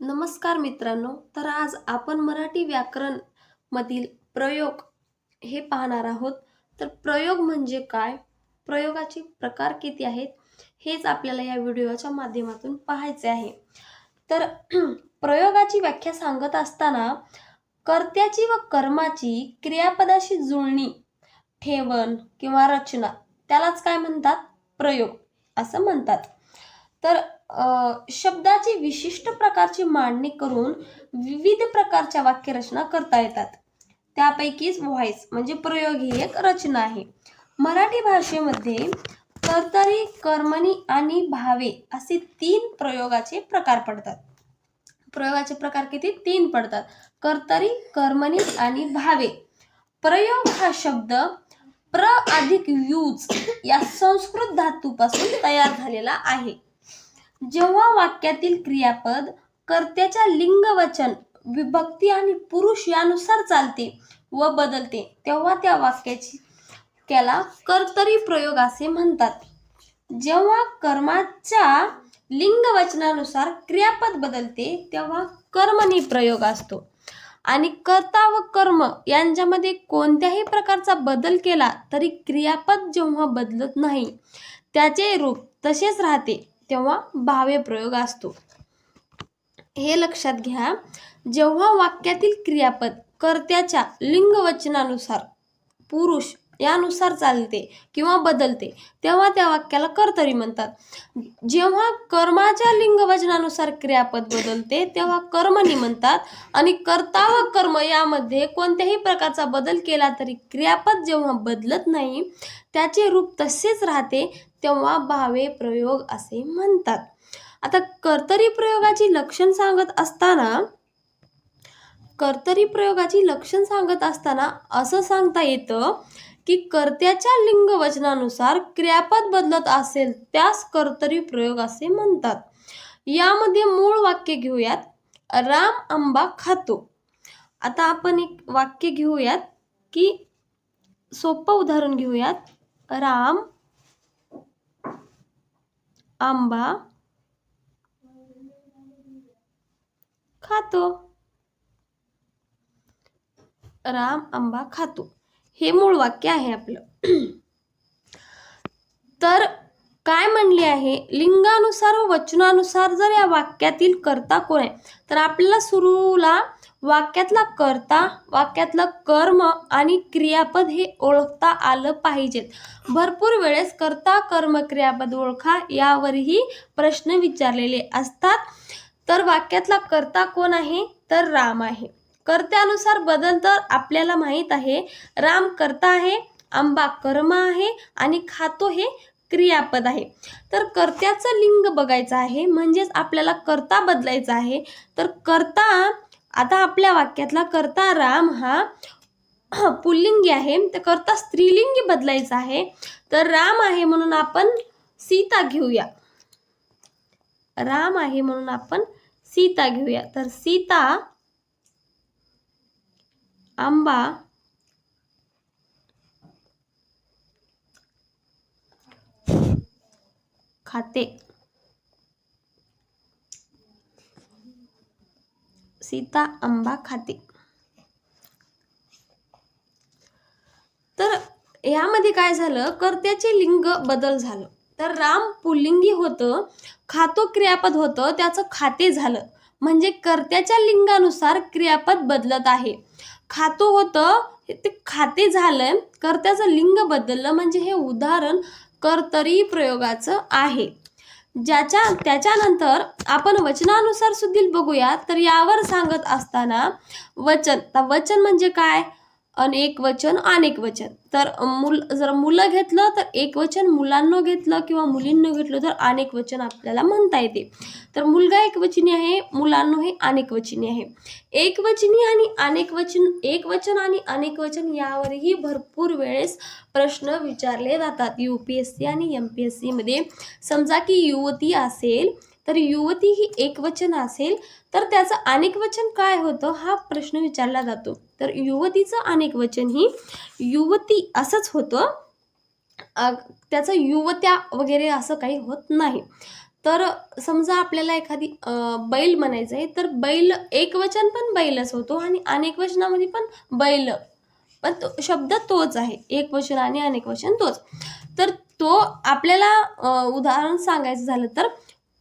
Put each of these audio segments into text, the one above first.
नमस्कार मित्रांनो तर आज आपण मराठी व्याकरण मधील प्रयोग हे पाहणार आहोत. तर प्रयोग म्हणजे काय? प्रयोगाचे प्रकार किती आहेत? हेच आपल्याला या व्हिडिओच्या माध्यमातून पाहायचे आहे. तर प्रयोगाची व्याख्या सांगत असताना कर्त्याची व कर्माची क्रियापदाशी जुळणी ठेवण किंवा रचना त्यालाच काय म्हणतात? प्रयोग असं म्हणतात. तर शब्दाची विशिष्ट प्रकारची मांडणी करून विविध प्रकारच्या वाक्यरचना करता येतात. त्यापैकीच व्हॉइस म्हणजे प्रयोग ही एक रचना आहे. मराठी भाषेमध्ये कर्तरी कर्मणी आणि भावे असे तीन प्रयोगाचे प्रकार पडतात. प्रयोगाचे प्रकार किती? तीन पडतात. कर्तरी कर्मणी आणि भावे. प्रयोग हा शब्द प्र अधिक यूज या संस्कृत धातूपासून तयार झालेला आहे. जेव्हा वाक्यातील क्रियापद कर्त्याच्या लिंगवचन विभक्ती आणि पुरुष यानुसार चालते व बदलते तेव्हा त्या वाक्याची त्याला कर्तरी प्रयोग असे म्हणतात. जेव्हा कर्माच्या लिंगवचनानुसार क्रियापद बदलते तेव्हा कर्मणी प्रयोग असतो. आणि कर्ता व कर्म यांच्यामध्ये कोणत्याही प्रकारचा बदल केला तरी क्रियापद जेव्हा बदलत नाही त्याचे रूप तसेच राहते. तेव्हा भावे प्रयोग असतो. हे लक्षात घ्या. जेव्हा वाक्यातील क्रियापद कर्त्याच्या लिंगवचनानुसार पुरुष यानुसार चालते किंवा बदलते. तेव्हा त्या वाक्याला कर्तरी म्हणतात. जेव्हा कर्माच्या लिंगवचनानुसार क्रियापद बदलते तेव्हा कर्मणी म्हणतात आणि कर्ता व कर्म यामध्ये कोणत्याही प्रकारचा बदल केला तरी क्रियापद जेव्हा बदलत नाही त्याचे रूप तसेच राहते तेव्हा भावे प्रयोग असे म्हणतात. आता कर्तरी प्रयोगाची लक्षण सांगत असताना कर्तरी प्रयोगाची लक्षण सांगत असताना असं सांगता येतं की कर्त्याच्या लिंग वचनानुसार क्रियापद बदलत असेल त्यास कर्तरी प्रयोग असे म्हणतात. यामध्ये मूळ वाक्य घेऊयात. राम आंबा खातो. आता आपण एक वाक्य घेऊयात की सोपं उदाहरण घेऊयात. राम आंबा खातो. राम आंबा खातो. हे मूळ वाक्य आहे आपलं. तर काय म्हणले आहे? लिंगानुसार व वचनानुसार जर या वाक्यातील कर्ता कोण आहे? तर आपल्याला सुरूला वाक्यातला कर्ता वाक्यातलं कर्म आणि क्रियापद हे ओळखता आलं पाहिजेत. भरपूर वेळेस कर्ता कर्म क्रियापद ओळखा यावरही प्रश्न विचारलेले असतात. तर वाक्यातला कर्ता कोण आहे? तर राम आहे. कर्त्यानुसार बदल तर आपल्याला माहीत आहे. राम कर्ता आहे आंबा कर्म आहे आणि खातो हे क्रियापद आहे. तर कर्त्याचं लिंग बघायचं आहे म्हणजेच आपल्याला कर्ता बदलायचा आहे. तर कर्ता आता आपल्या वाक्यातला कर्ता राम हा पुल्लिंगी आहे. तर कर्ता स्त्रीलिंगी बदलायचा आहे. तर राम आहे म्हणून आपण सीता घेऊया. राम आहे म्हणून आपण सीता घेऊया. तर सीता आंबा. खाते. सीता आंबा खाते. तर यामध्ये काय झालं? कर्त्याचे लिंग बदल झालं. तर राम पुल्लिंगी होतं खातो क्रियापद होतं त्याचं खाते झालं. म्हणजे कर्त्याच्या लिंगानुसार क्रियापद बदलत आहे. खातो होतं ते खाते झालं कर्त्याचं लिंग बदललं म्हणजे हे उदाहरण कर्तरी प्रयोगाचं आहे. ज्याच्या त्याच्यानंतर आपण वचनानुसार सुद्धा बघूया तर यावर सांगत असताना वचन वचन म्हणजे काय? अनेक वचन अनेक वचन. तर मुल जर मुलं घेतलं तर एक वचन मुलांना घेतलं किंवा मुलींना घेतलं तर अनेक वचन आपल्याला म्हणता येते. तर मुलगा एक वचनी आहे मुलांना हे अनेक वचनी आहे. एक वचनी आणि अनेक वचन एक वचन आणि अनेक वचन यावरही भरपूर वेळेस प्रश्न विचारले जातात. यू पी एस सी आणि एम पी एस सीमध्ये समजा की युवती असेल तर युवती ही एकवचन असेल तर त्याचं अनेक वचन काय होतं हा प्रश्न विचारला जातो. तर युवतीचं अनेक वचन ही युवती असंच होतं त्याचं युवत्या वगैरे असं काही होत नाही. तर समजा आपल्याला एखादी बैल म्हणायचं आहे तर बैल एक वचन पण बैलच होतो आणि अनेक वचनामध्ये पण बैल. पण तो शब्द तोच आहे एक वचन आणि अनेक वचन तोच. तर तो आपल्याला उदाहरण सांगायचं झालं तर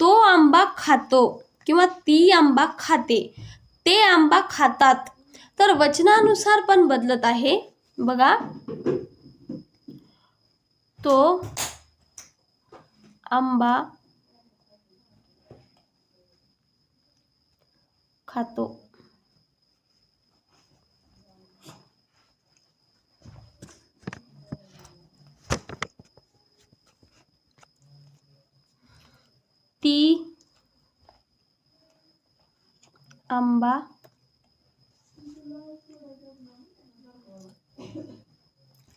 तो आंबा खातो किंवा ती आंबा खाते ते आंबा खातात. तर वचनानुसार पण बदलत आहे. बघा. तो आंबा खातो. ती आंबा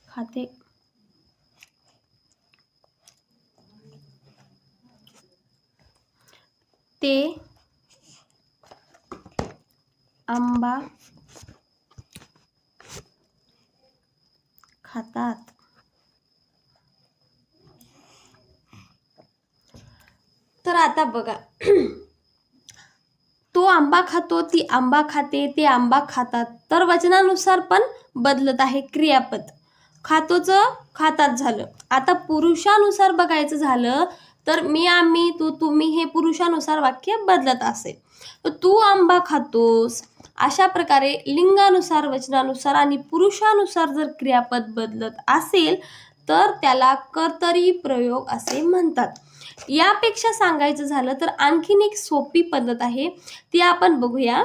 खाते ते आंबा खातात तर आता बघा. तो आंबा खातो ती आंबा खाते ते आंबा खातात. तर वचनानुसार पण बदलत आहे क्रियापद. खातोचं खातात झालं. आता पुरुषानुसार बघायचं झालं तर मी आम्ही तू तुम्ही हे पुरुषानुसार वाक्य बदलत असेल तर तू आंबा खातोस अशा प्रकारे लिंगानुसार वचनानुसार आणि पुरुषानुसार जर क्रियापद बदलत असेल तर त्याला कर्तरी प्रयोग असे म्हणतात. यापेक्षा सांगायचं झालं तर आणखीन एक सोपी पद्धत आहे. ती आपण बघूया.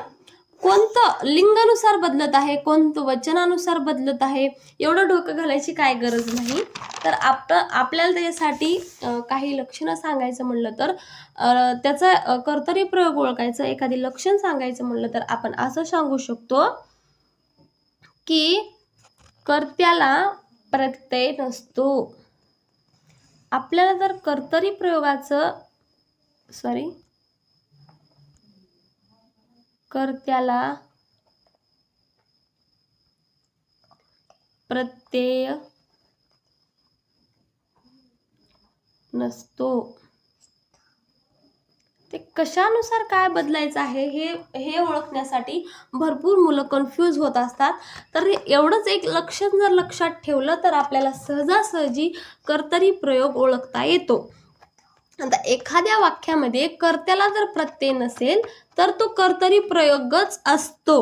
कोणतं लिंगानुसार बदलत आहे कोणतं वचनानुसार बदलत आहे एवढं डोकं घालायची काय गरज नाही. तर आप आपल्याला त्याच्यासाठी काही लक्षणं सांगायचं म्हणलं तर त्याचा कर्तरी प्रयोग ओळखायचं एखादी लक्षण सांगायचं म्हणलं तर आपण असं सांगू शकतो की कर्त्याला प्रत्यय नसतो. आपल्याला जर कर्तरी प्रयोगाचं सॉरी कर्त्याला प्रत्यय नसतो. कशानुसार काय बदलायचं आहे हे हे ओळखण्यासाठी भरपूर मुलं कन्फ्यूज होत असतात. तर एवढंच एक लक्षण जर लक्षात ठेवलं तर आपल्याला सहजासहजी कर्तरी प्रयोग ओळखता येतो. आता एखाद्या वाक्यामध्ये कर्त्याला जर प्रत्यय नसेल तर तो कर्तरी प्रयोगच असतो.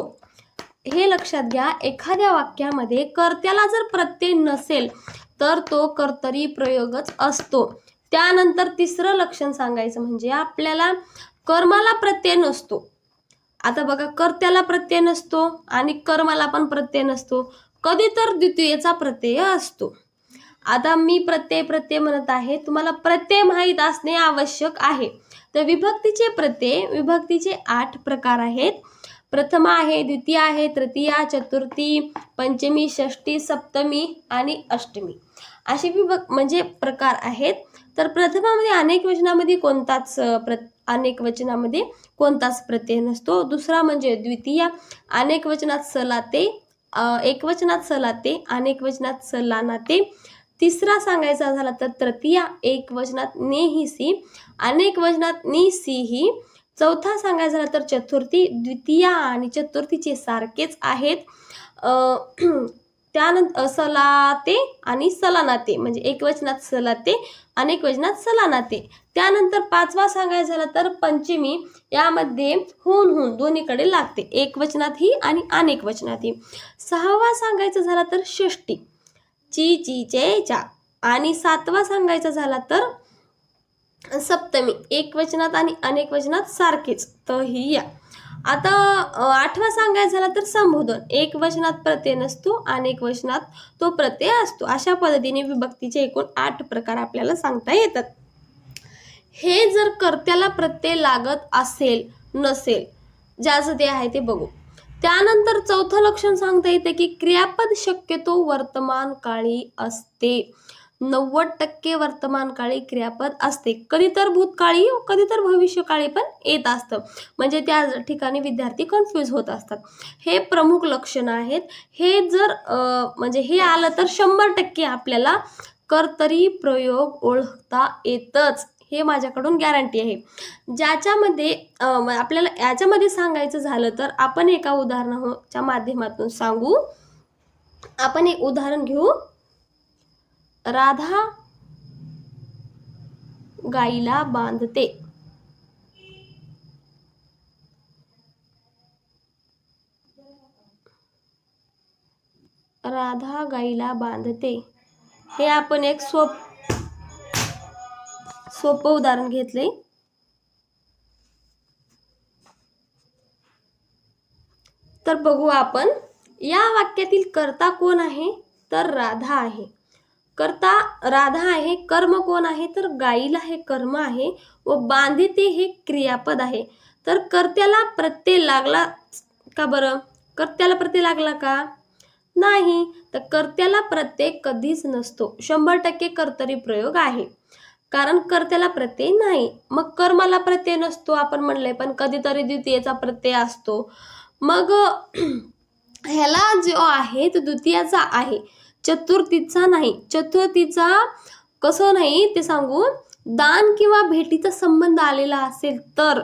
हे लक्षात घ्या एखाद्या वाक्यामध्ये कर्त्याला जर प्रत्यय नसेल तर तो कर्तरी प्रयोगच असतो. त्यानंतर तिसरं लक्षण सांगायचं म्हणजे आपल्याला कर्माला प्रत्यय नसतो. आता बघा कर्त्याला प्रत्यय नसतो आणि कर्माला पण प्रत्यय नसतो. कधी तर द्वितीयेचा प्रत्यय असतो. आता मी प्रत्यय प्रत्यय म्हणत आहे. तुम्हाला प्रत्यय माहीत असणे आवश्यक आहे. तर विभक्तीचे प्रत्यय विभक्तीचे आठ प्रकार आहेत. प्रथम आहे द्वितीय आहे तृतीया चतुर्थी पंचमी षष्टी सप्तमी आणि अष्टमी. असे विभक म्हणजे प्रकार आहेत. तर प्रथमामध्ये अनेक वचनामध्ये कोणताच प्र अनेक वचनामध्ये कोणताच प्रत्यय नसतो. दुसरा म्हणजे द्वितीय अनेक वचनात सलाते एकवचनात एक वचनात सलाते अनेक वचनात सलानाते. तिसरा सांगायचा झाला तर तृतीया एक वचनात नेहिसी अनेक वचनात निसीही. चौथा सांगायचा झाला तर चतुर्थी द्वितीया आणि चतुर्थीचे सारखेच आहेत. त्यानंतर सलाते आणि सलानाते म्हणजे एक वचनात सलाते अनेक वचनात सलानाते त्यानंतर पाचवा सांगायचं झाला तर पंचमी यामध्ये हून हून दोन्हीकडे लागते. एक वचनातही आणि अनेक वचनात ही. सहावा सांगायचं झाला तर षष्टी. ची ची चे चा. आणि सातवा सांगायचा झाला तर सप्तमी. एक वचनात आणि अनेक वचनात सारखेच. त ही या. आता आठवा सांगायचा झाला तर संबोधन. एक वचनात प्रत्यय नसतो अनेक वचनात तो प्रत्यय असतो. अशा पद्धतीने विभक्तीचे एकूण आठ प्रकार आपल्याला सांगता येतात. हे जर कर्त्याला प्रत्यय लागत असेल नसेल ज्याचं ते आहे ते बघू. त्यानंतर चौथं लक्षण सांगता येते की क्रियापद शक्यतो वर्तमान काळी असते. नव्वद टक्के वर्तमानकाळी क्रियापद असते. कधी तर भूतकाळी कधी तर भविष्यकाळी पण येत असतं. म्हणजे त्या ठिकाणी विद्यार्थी कन्फ्यूज होत असतात. हे प्रमुख लक्षणं आहेत. हे जर म्हणजे हे आलं तर शंभर टक्के आपल्याला कर्तरी प्रयोग ओळखता येतच. हे माझ्याकडून गॅरंटी आहे. ज्याच्यामध्ये आपल्याला याच्यामध्ये सांगायचं झालं तर आपण एका उदाहरणाच्या माध्यमातून सांगू. आपण एक उदाहरण घेऊ. राधा गाईला बांधते. राधा गाईला बांधते. हे आपण एक सोप सोपं उदाहरण घेतले तर बघू आपण या वाक्यातील कर्ता कोण आहे? तर राधा आहे. कर्ता राधा आहे कर्म कोण आहे? तर गाईला हे कर्म आहे व बांधिते हे क्रियापद आहे. तर कर्त्याला प्रत्यय लागला का बरं? कर्त्याला प्रत्यय लागला का? नाही. तर कर्त्याला प्रत्यय कधीच नसतो. शंभर टक्के कर्तरी प्रयोग आहे. कारण कर्त्याला प्रत्यय नाही. मग कर्माला प्रत्यय नसतो आपण म्हणलंय. पण कधीतरी द्वितीयेचा प्रत्यय असतो. मग ह्याला जो आहे तो द्वितीयाचा आहे. चतुर्थीचा नाही. चतुर्थीचा कसं नाही ते सांगू दान किंवा भेटीचा संबंध आलेला असेल तर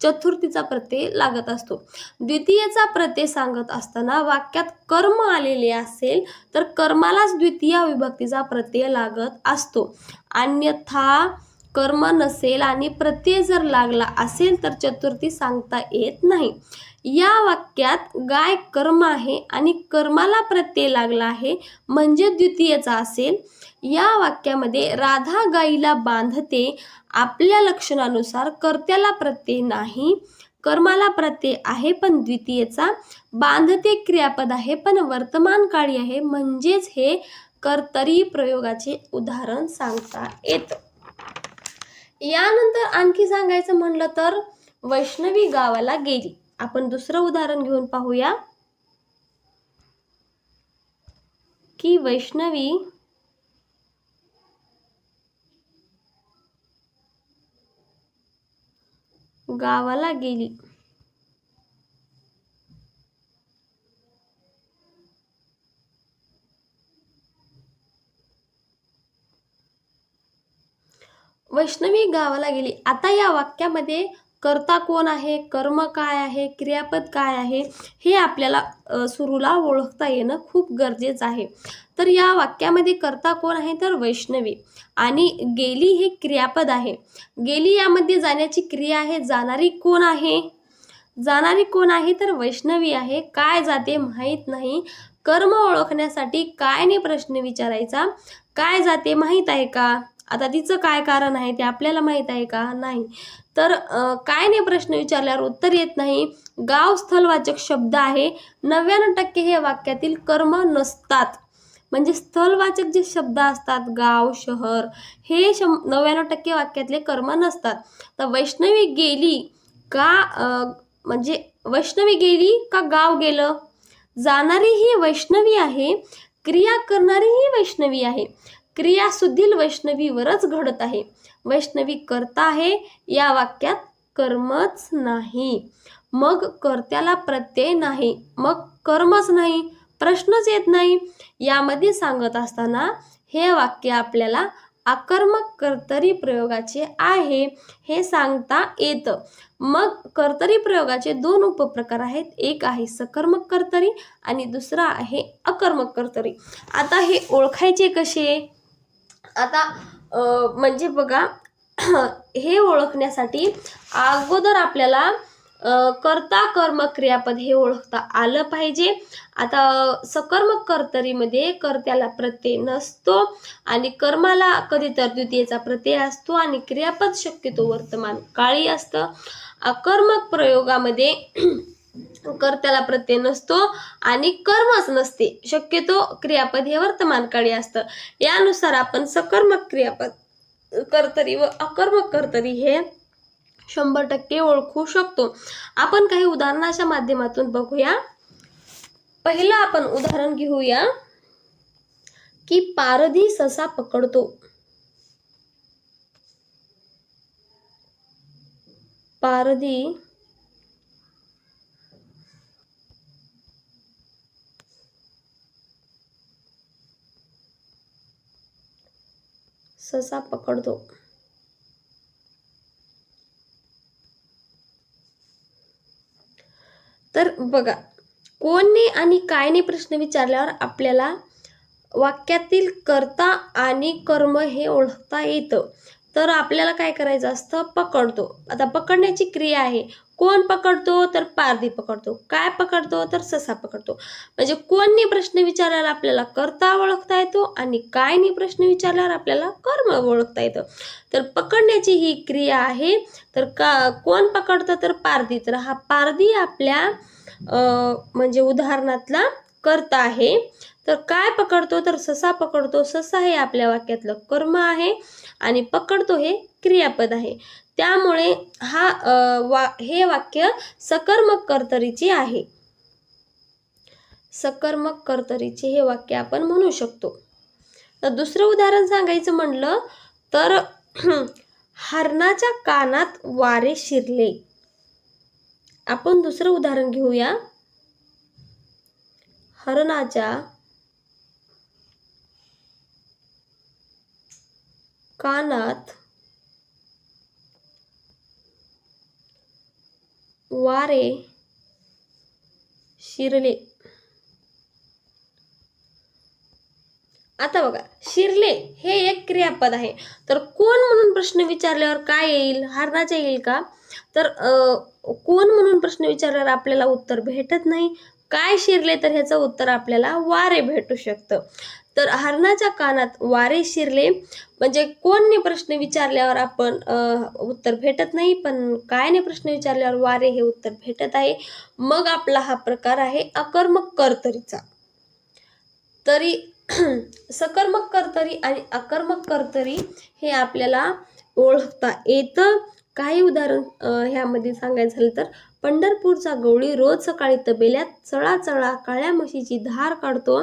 चतुर्थीचा प्रत्यय लागत असतो. द्वितीयचा प्रत्यय सांगत असताना वाक्यात कर्म आलेले असेल तर कर्मालाच द्वितीय विभक्तीचा प्रत्यय लागत असतो. अन्यथा कर्म नसेल आणि प्रत्यय जर लागला असेल तर चतुर्थी सांगता येत नाही. या वाक्यात गाय कर्म आहे आणि कर्माला प्रत्यय लागला आहे म्हणजे द्वितीयचा असेल. या वाक्यामध्ये राधा गाईला बांधते आपल्या लक्षणानुसार कर्त्याला प्रत्यय नाही कर्माला प्रत्यय आहे पण द्वितीयचा. बांधते क्रियापद आहे पण वर्तमान काळी आहे म्हणजेच हे कर्तरी प्रयोगाचे उदाहरण सांगता येतं. यानंतर आणखी सांगायचं म्हणलं तर वैष्णवी गावाला गेली. आपण दुसरं उदाहरण घेऊन पाहूया. की वैष्णवी गावाला गेली. वैष्णवी गावाला गेली. आता या वाक्यामध्ये कर्ता कोण आहे? कर्म काय आहे? क्रियापद काय आहे? हे आपल्याला सुरूला ओळखता येणं खूप गरजेचं आहे. तर या वाक्यामध्ये कर्ता कोण आहे? तर वैष्णवी. आणि गेली हे क्रियापद आहे. गेली यामध्ये जाण्याची क्रिया आहे जाणारी कोण आहे? जाणारी कोण आहे? तर वैष्णवी आहे. काय जाते माहीत नाही. कर्म ओळखण्यासाठी काय ने प्रश्न विचारायचा? काय जाते माहीत आहे का? आता तिचं काय कारण आहे ते आपल्याला माहीत आहे का? नाही. तर काय नाही प्रश्न विचारल्यावर उत्तर येत नाही. गाव स्थलवाचक शब्द आहे. नव्याण्णव टक्के हे वाक्यातील कर्म नसतात. म्हणजे स्थलवाचक जे शब्द असतात गाव शहर हे शं नव्याण्णव टक्के वाक्यातले कर्म नसतात. तर वैष्णवी गेली का म्हणजे वैष्णवी गेली का गाव गेलं? जाणारी ही वैष्णवी आहे. क्रिया करणारी ही वैष्णवी आहे. क्रियासुधील वैष्णवीवरच घडत आहे. वैष्णवी करता आहे या वाक्यात कर्मच नाही. मग कर्त्याला प्रत्यय नाही मग कर्मच नाही प्रश्नच येत नाही. यामध्ये सांगत असताना हे वाक्य आपल्याला आकर्मक कर्तरी प्रयोगाचे आहे. हे सांगता येतं. मग कर्तरी प्रयोगाचे दोन उपप्रकार आहेत. एक आहे सकर्मक कर्तरी आणि दुसरा आहे अकर्मक कर्तरी. आता हे ओळखायचे कसे? आता म्हणजे बघा हे ओळखण्यासाठी अगोदर आपल्याला कर्ता कर्म क्रियापद हे ओळखता आलं पाहिजे. आता सकर्मक कर्तरीमध्ये कर्त्याला प्रत्यय नसतो आणि कर्माला कधी तर द्वितीयेचा प्रत्यय असतो आणि क्रियापद शक्यतो वर्तमान काळी असतं. अकर्मक प्रयोगामध्ये कर्त्याला प्रत्यय नसतो आणि कर्मच नसते. शक्यतो क्रियापद हे वर्तमान काळी असतं. यानुसार आपण सकर्मक क्रियापद कर्तरी व अकर्मक कर्तरी हे शंभर टक्के ओळखू शकतो. आपण काही उदाहरणाच्या माध्यमातून बघूया. पहिलं आपण उदाहरण घेऊया की पारधी ससा पकडतो. पारधी ससा पकडतो. तर बघा कोणने आणि कायने प्रश्न विचारल्यावर आपल्याला वाक्यातील कर्ता आणि कर्म हे ओळखता येतं. तर आपल्याला काय करायचं असतं? पकडतो. आता पकडण्याची क्रिया आहे. कोण पकडतो तर पारधी पकडतो काय पकडतो तर ससा पकडतो. म्हणजे कोणनी प्रश्न विचारल्यावर आपल्याला कर्ता ओळखता येतो आणि कायनी प्रश्न विचारल्यावर आपल्याला कर्म ओळखता येतं. तर पकडण्याची ही क्रिया आहे. तर का कोण पकडतं तर पारधी. तर हा पारधी आपल्या म्हणजे उदाहरणातला करता आहे. तर काय पकडतो तर ससा पकडतो. ससा हे आपल्या वाक्यातलं कर्म आहे आणि पकडतो हे क्रियापद आहे. त्यामुळे हा वा हे वाक्य सकर्मक कर्तरीचे आहे. सकर्मक कर्तरीचे हे वाक्य आपण म्हणू शकतो. तर दुसरं उदाहरण सांगायचं म्हणलं तर हरणाच्या कानात वारे शिरले. आपण दुसरं उदाहरण घेऊया. हरणाच्या कानात वारे शिरले. आता बघा शिरले हे एक क्रियापद आहे. तर कोण म्हणून प्रश्न विचारल्यावर काय येईल? हरणाचे येईल का? तर कोण म्हणून प्रश्न विचारल्यावर आपल्याला उत्तर भेटत नाही? काय शिरले तर ह्याचं उत्तर आपल्याला वारे भेटू शकतं. तर हरणाच्या कानात वारे शिरले. म्हणजे कोणने प्रश्न विचारल्यावर आपण उत्तर भेटत नाही पण कायने प्रश्न विचारल्यावर वारे हे उत्तर भेटत आहे? मग आपला हा प्रकार आहे अकर्मक कर्तरीचा. तरी सकर्मक कर्तरी आणि अकर्मक कर्तरी हे आपल्याला ओळखता येतं. काही उदाहरण ह्यामध्ये सांगायचं झालं तर पंढरपूरचा गवळी रोज सकाळी तबेल्यात चळा चळा काळ्या म्हशीची धार काढतो.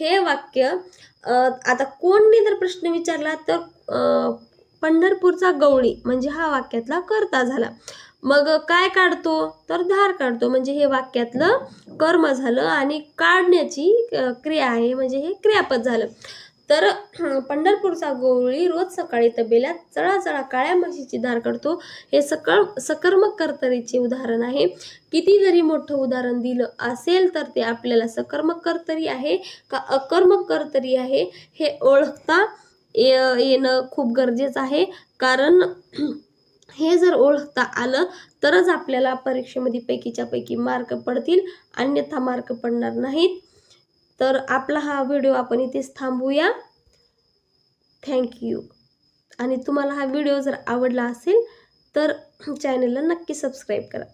हे वाक्य आता कोणने जर प्रश्न विचारला तर पंढरपूरचा गवळी म्हणजे हा वाक्यातला कर्ता झाला. मग काय काढतो? तर धार काढतो. म्हणजे हे वाक्यातलं कर्म झालं आणि काढण्याची क्रिया आहे. म्हणजे हे क्रियापद झालं. तर पंढरपूरचा गवळी रोज सकाळी तबेल्यात चळा चळा काळ्या म्हशीची धार काढतो हे सकळ सकर्मक कर्तरीचे उदाहरण आहे. किती जरी मोठं उदाहरण दिलं असेल तर ते आपल्याला सकर्मक कर्तरी आहे का अकर्मक कर्तरी आहे हे ओळखता ये- येणं खूप गरजेचं आहे. कारण हे जर ओळखता आलं तरच आपल्याला परीक्षेमध्ये पैकीच्या पैकी मार्क पडतील. अन्यथा मार्क पडणार नाहीत. तर आपला हा व्हिडिओ आपण इथेच थांबूया. थँक्यू आणि तुम्हाला हा व्हिडिओ जर आवडला असेल तर चॅनलला नक्की सबस्क्राईब करा.